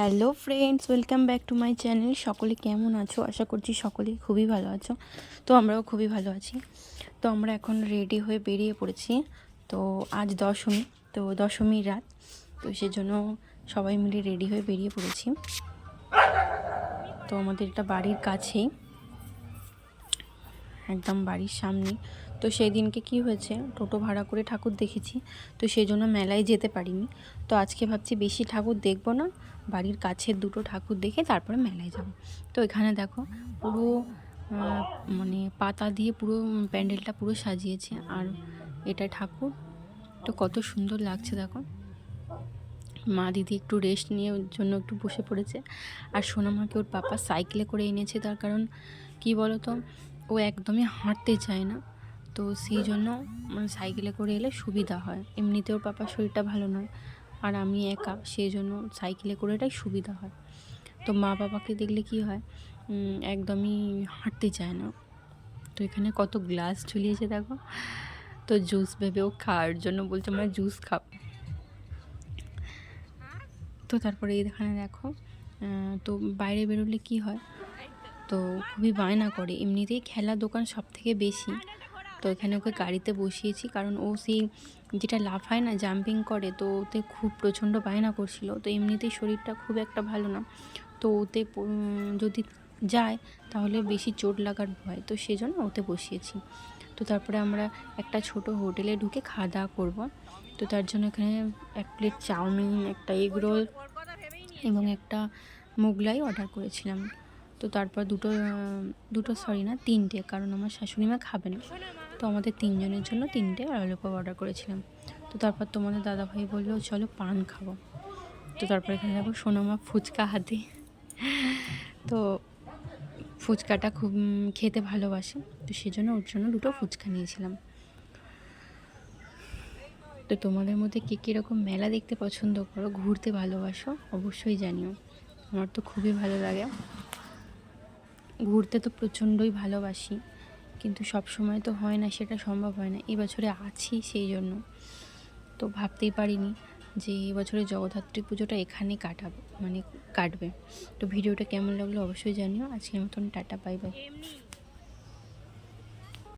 Hello friends, welcome back to my channel. সকলে কেমন আছো? আশা করছি সকলেই খুবই ভালো আছো। তো আমরাও খুবই ভালো আছি। তো আমরা এখন রেডি হয়ে বেরিয়ে পড়েছি। তো আজ দশমী, তো দশমীর রাত। তো সেজন্য সবাই মিলে রেডি হয়ে বেরিয়ে পড়েছি। তো আমাদের এটা বাড়ির কাছেই। একদম বাড়ির সামনে। তো সেই দিনকে কি হয়েছে, টোটো ভাড়া করে ঠাকুর দেখেছি, তো সেই জন্য মেলায় যেতে পারিনি। তো আজকে ভাবছি বেশি ঠাকুর দেখব না, বাড়ির কাছের দুটো ঠাকুর দেখে তারপরে মেলায় যাব। তো এখানে দেখো পুরো মানে পাতা দিয়ে পুরো প্যান্ডেলটা পুরো সাজিয়েছে। আর এটা ঠাকুর, তো কত সুন্দর লাগছে দেখো। মা দিদি একটু রেস্ট নিয়ে জন্য একটু বসে পড়েছে। আর সোনামাকে ওর পাপা সাইকেলে করে এনেছে, তার কারণ কি বলতো ও একদমই হাঁটতে চায় না। তো সেই জন্য মানে সাইকেলে করে এলে সুবিধা হয়। এমনিতে ওর পাপার শরীরটা ভালো নয়। আর আমি একা, সেই জন্য সাইকেলে করে এটাই সুবিধা হয়। তো মা বাবাকে দেখলে কি হয় একদমই হাঁটতে চায় না। তো এখানে কত গ্লাস ঝুলিয়েছে দেখো। তো জুস ভেবে ও খাওয়ার জন্য বলছে আমরা জুস খাব তো তারপরে এখানে দেখো তো বাইরে বেরোলে কি হয় তো খুবই বায়না করে। এমনিতেই খেলার দোকান সব থেকে বেশি। তো এখানে ওকে গাড়িতে বসিয়েছি, কারণ ও সেই যেটা লাফায় না জাম্পিং করে, তো ওতে খুব প্রচণ্ড বায়না করছিল। তো এমনিতেই শরীরটা খুব একটা ভালো না। তো ওতে যদি যায়, তাহলে বেশি চোট লাগার ভয়। তো সেজন্য ওতে বসিয়েছি। তো তারপরে আমরা একটা ছোট হোটেলে ঢুকে খাওয়া দাওয়া করব। তো তার জন্য এখানে এক প্লেট চাউমিন, একটা এগ রোল এবং একটা মোগলাই অর্ডার করেছিলাম। তো তারপর দুটো দুটো সরি না, তিনটে, কারণ আমার শাশুড়ি মা খাবে না। তো আমাদের তিনজনের জন্য তিনটে ললিপপ অর্ডার করেছিলাম। তো তারপর তোমাদের দাদাভাই বলল, চলো পান খাব। তো তারপর এখানে দেখো সোনামা ফুচকা হাতে। তো ফুচকাটা খুব খেতে ভালোবাসে। তো সেজন্য ওর জন্য দুটো ফুচকা নিয়েছিলাম। তো তোমাদের মধ্যে কে কীরকম মেলা দেখতে পছন্দ করো, ঘুরতে ভালোবাসো, অবশ্যই জানিও। আমার তো খুবই ভালো লাগে। ঘুরতে তো প্রচণ্ডই ভালোবাসি, কিন্তু সব সময় তো হয় না, সেটা সম্ভব হয় না। এবছরে আছি সেই জন্য। তো ভাবতেই পারিনি যে এবছরে জগদ্ধাত্রী পুজোটা এখানে কাটাবো মানে কাটবে। তো ভিডিওটা কেমন লাগল অবশ্যই জানিও। আজকের মতন টাটা, বাই বাই।